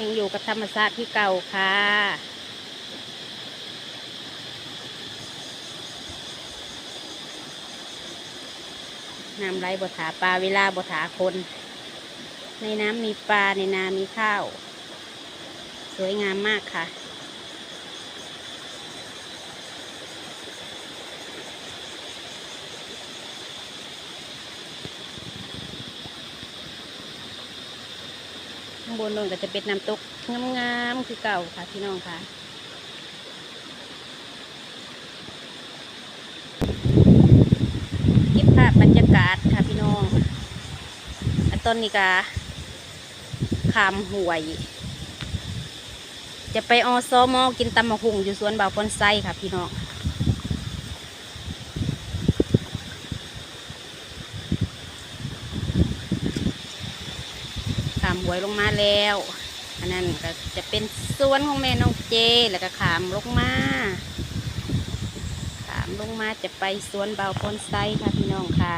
ยังอยู่กับธรรมชาติที่เก่าค่ะ น้ำไหลบถาปลาเวลาบถาคน ในน้ำมีปลาในนามีข้าว สวยงามมากค่ะ บนนนก็จะเป็นน้ำตกงามๆคือเก่าค่ะพี่น้องค่ะเก็บภาพบรรยากาศค่ะพี่น้องอันต้นนี้ก็ขามห่วย จะไปอสมอกินตำมะหุงอยู่สวนบ่าวปอนไซค่ะพี่น้อง ขามห วยลงมาแล้ว อันนั้นก็จะเป็นสวนของแม่น้องเจ แล้วก็ขามลงมา ขามลงมาจะไปสวนเบาพนไซค่ะพี่น้องค่ะ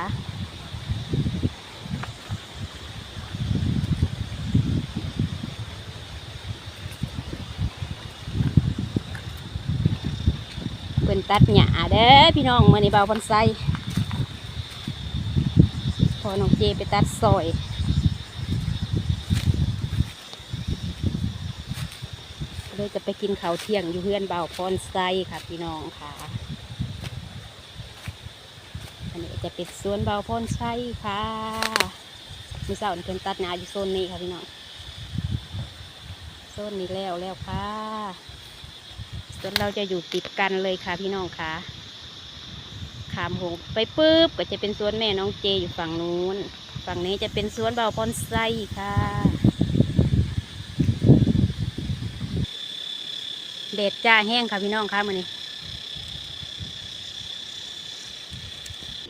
เป็นตัดหญ้าเด้อพี่น้องมื่อนี้เบาพนไซพอน้องเจไปตัดซอย เลยจะไปกินข้าวเที่ยงอยู่เพื่อนเบาพรไซค่ะพี่น้องค่ะ อันนี้จะเป็นสวนเบาพรไซค่ะมีเสาเพิ่นตัดหนาอยู่โซนนี้ค่ะพี่น้องโซนนี้แล้วแล้วค่ะสวนเราจะอยู่ติดกันเลยค่ะพี่น้องค่ะขามหงไปปุ๊บก็จะเป็นสวนแม่น้องเจอยู่ฝั่งนู้น ฝั่งนี้จะเป็นสวนเบาพรไซค่ะ เด็ดจ้าแห้งค่ะพี่น้องค่ะมือนี้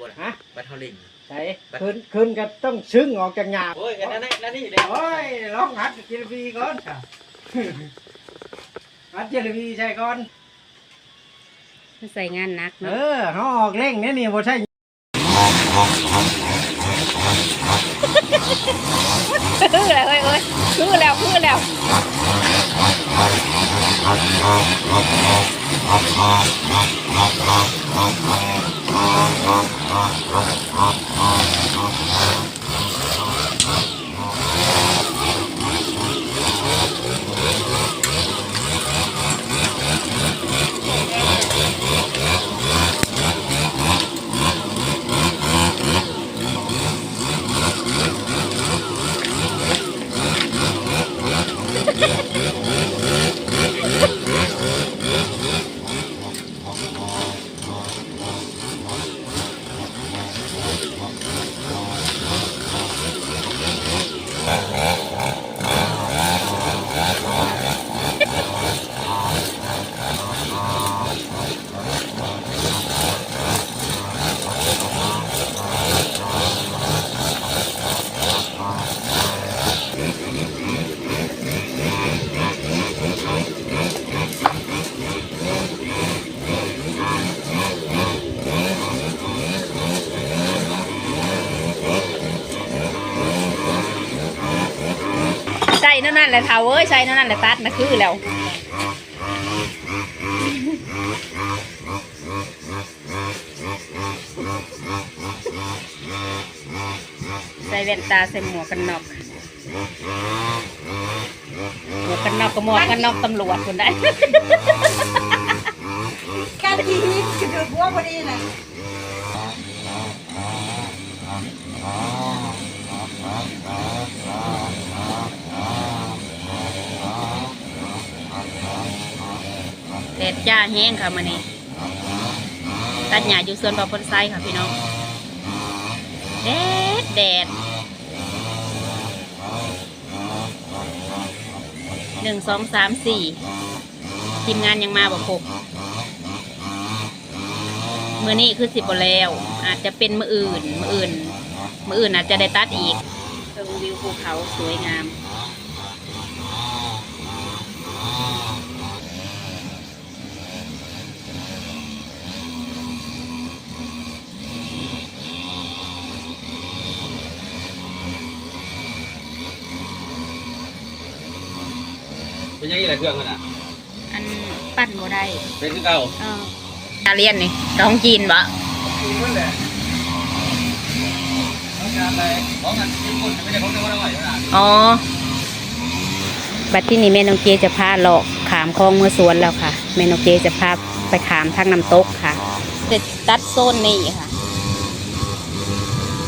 บนฮะบัตเทอลิงใช่คืนคืนก็ต้องซึ้งออกจากหยาบโอ้ยอันนั้นนั่นนั่นนี่เดี๋ยวโอ้ยลองหัดเจลบีก่อนค่ะหัดเจลบีใช่ก่อนใส่งานหนักเอเนาะอเขาออกเร่งเนี่ยนี่บ่ใช่คือแล้วเอ้ยเอ้ยคือแล้วคือแล้ว ใส่ นั่นแหละเท้าเอ้ยใส่นั่นแหละตัดนะคือแล้วใส่แว่นตาใส่หมวกกันน็อกหมวกกันน็อกก็หมวกกันน็อกตำรวจคนได้การทีนี้คือดูบัวพอดีนะ แดดจ้าแห้งค่ะมันนี้ตัดหญ้าอยู่สวนบ่อพนไซค่ะพี่น้องแดดแดดหนึ่งสองสามสี่ทีมงานยังมาบอกครบมือนี้คือสิบแล้ว อาจจะเป็นมืออื่น มืออื่น มืออื่นอาจจะได้ตัดอีกชิงวิวภูเขาสวยงาม เป็นยังไงอะไรเครื่องมันอะอันปั้นบ่ได้เป็นคือเก่าเอออาเรียนนี่ต้องจีนบ่กินนั่นแหละต้องการอะไรของมันเป็นคนไม่ได้ของจังหวัดอะไรนะอ๋อบัดที่นี่แม่น้องเจจะพาเลาะขามคลองเมื่อสวนแล้วค่ะแม่น้องเจจะพาไปขามทางน้ำตกค่ะจะตัดโซนนี่ค่ะ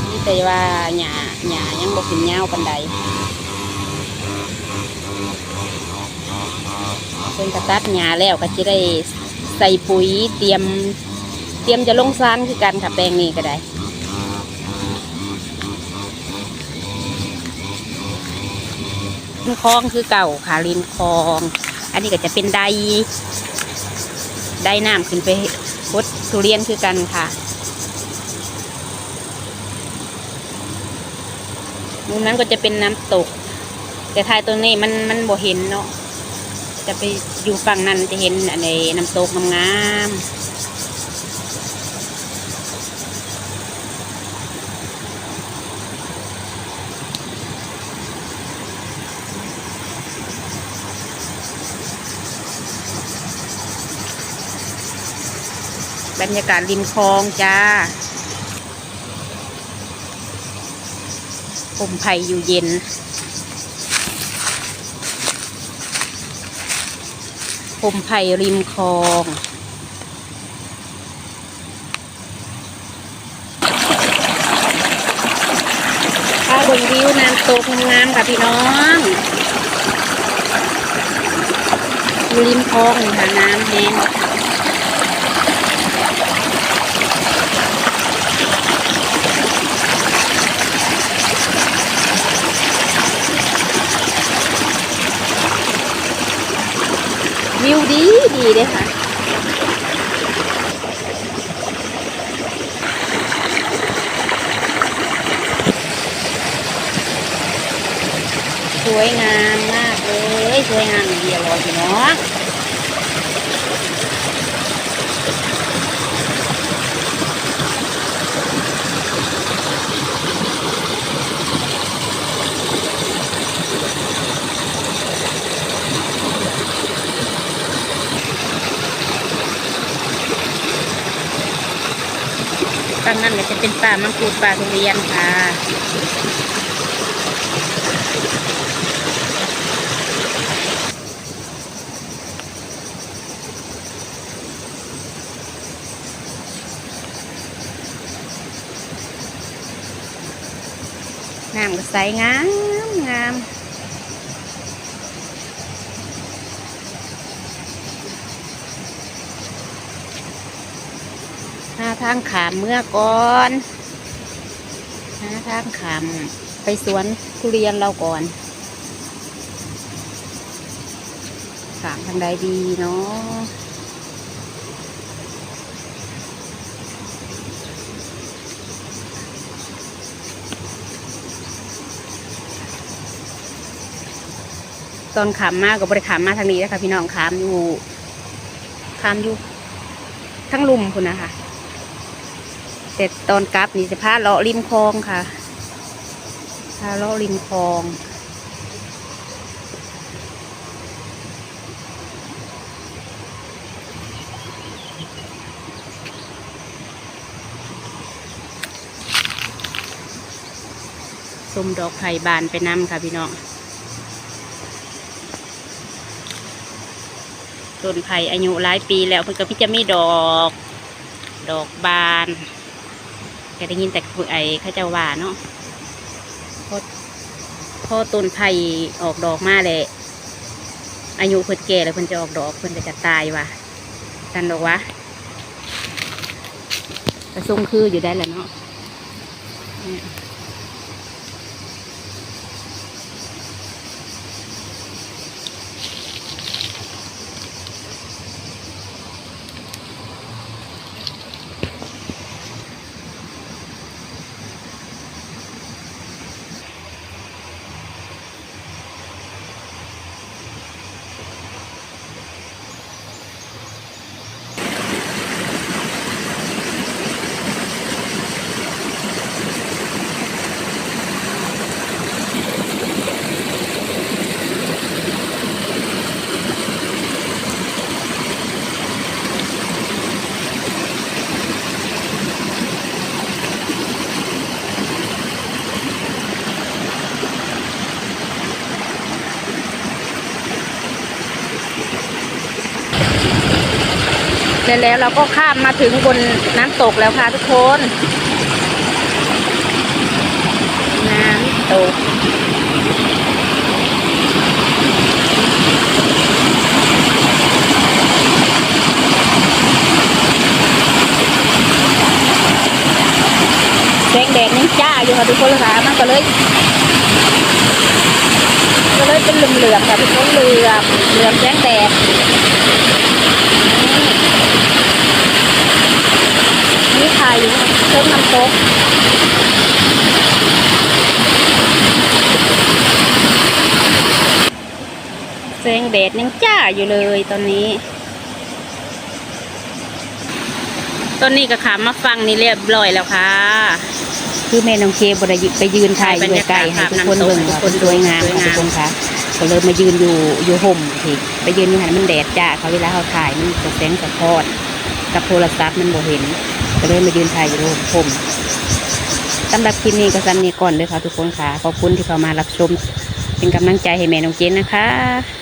นี่แต่ว่าหญ้าหญ้ายังบ่ขึ้นยาวปานใด เพิ่นก็ตัดหญ้าแล้วก็จะได้ใส่ปุ๋ยเตรียม เตรียมจะลงซานคือกันค่ะแปลงนี้ก็ได้ริมคลองคือเก่าค่ะริมคลอง อันนี้ก็จะเป็นไดไดน้ำขึ้นไปพดทุเรียนคือกันค่ะมุมนั้นก็จะเป็นน้ำตก แต่ท้ายตรงนี้มันมันบ่เห็นเนาะ จะไปอยู่ฝั่งนั้นจะเห็นอันในน้ำตกงามบรรยากาศริมคลองจ้าผมไผ่อยู่เย็น ผมไผ่ริมคลองข้าวบนวิวน้ำตกงามค่ะพี่น้องริมคลองนี่ค่ะน้ำแห้งวิว ดีด้วยค่ะสวยงามมากเลย สวยงามอย่างเดียวเลยพี่น้อง ตั้งนั้นก็จะเป็นป่ามังคุดป่าทุเรียนค่ะน้ำก็ใสงามงาม ทางขามเมื่อก่อนหาทางขามไปสวนทุเรียนเราก่อน ขามทางใดดีเนาะตอนขามมากกับบริขามมาทางนี้นะคะพี่น้องขามอยู่ขามอยู่ทั้งลุมคุณนะคะ แต่ตอนกลับนี่จะพาเลาะริมคลองค่ะพาเลาะริมคลอง สมดอกไผ่บานไปน้ำค่ะพี่น้องต้นไผ่อายุหลายปีแล้วเพิ่นก็พี่จะมีดอก ดอกบาน ก็ได้ยินแต่ผู้ไอ้ข้าเจ้าว่าเนาะพอพอต้นไผ่ออกดอกมาเลยอายุเพิ่นแก่แล้วเพิ่นจะออกดอกเพิ่นก็จะตายว่ะกันดอกวะกระซุ่มคืออยู่ได้แหละเนาะ สร็จแล้วเราก็ข้ามมาถึงบนน้ำตกแล้วค่ะทุกคน น้ำตกแสงแดดยังจ้าอยู่ค่ะทุกคนค่ะมันก็เลยก็เลยเป็นเหลืองๆค่ะทุกคนเหลืองเหลืองแสงแดดนี่ถ่ายอยู่ เชิงน้ำตกแสงแดดยังจ้าอยู่เลยตอนนี้ตอนนี้ก็ขามาฟังนี่เรียบร้อยแล้วค่ะ คือแม่น้องเคบไดไปยืนถ่ายอยู่ไกลๆให้ทุกคนเบิ่งว่าคนสวยงามค่ะทุกคนค่ะก็เลยมายืนอยู่อยู่ห่มทีไปยืนอยู่หันมันแดดจ้าเขาเวลาเขาถ่ายมันจะแสงสะท้อนกับโทรศัพท์มันบ่เห็น ก็เลยมายืนถ่ายอยู่ห่มสำหรับคลิปนี้ก็ซ้ำนี้ก่อนเลยค่ะทุกคนค่ะ ขอบคุณที่เข้ามารับชม เป็นกำลังใจให้แม่น้องเจนนะคะ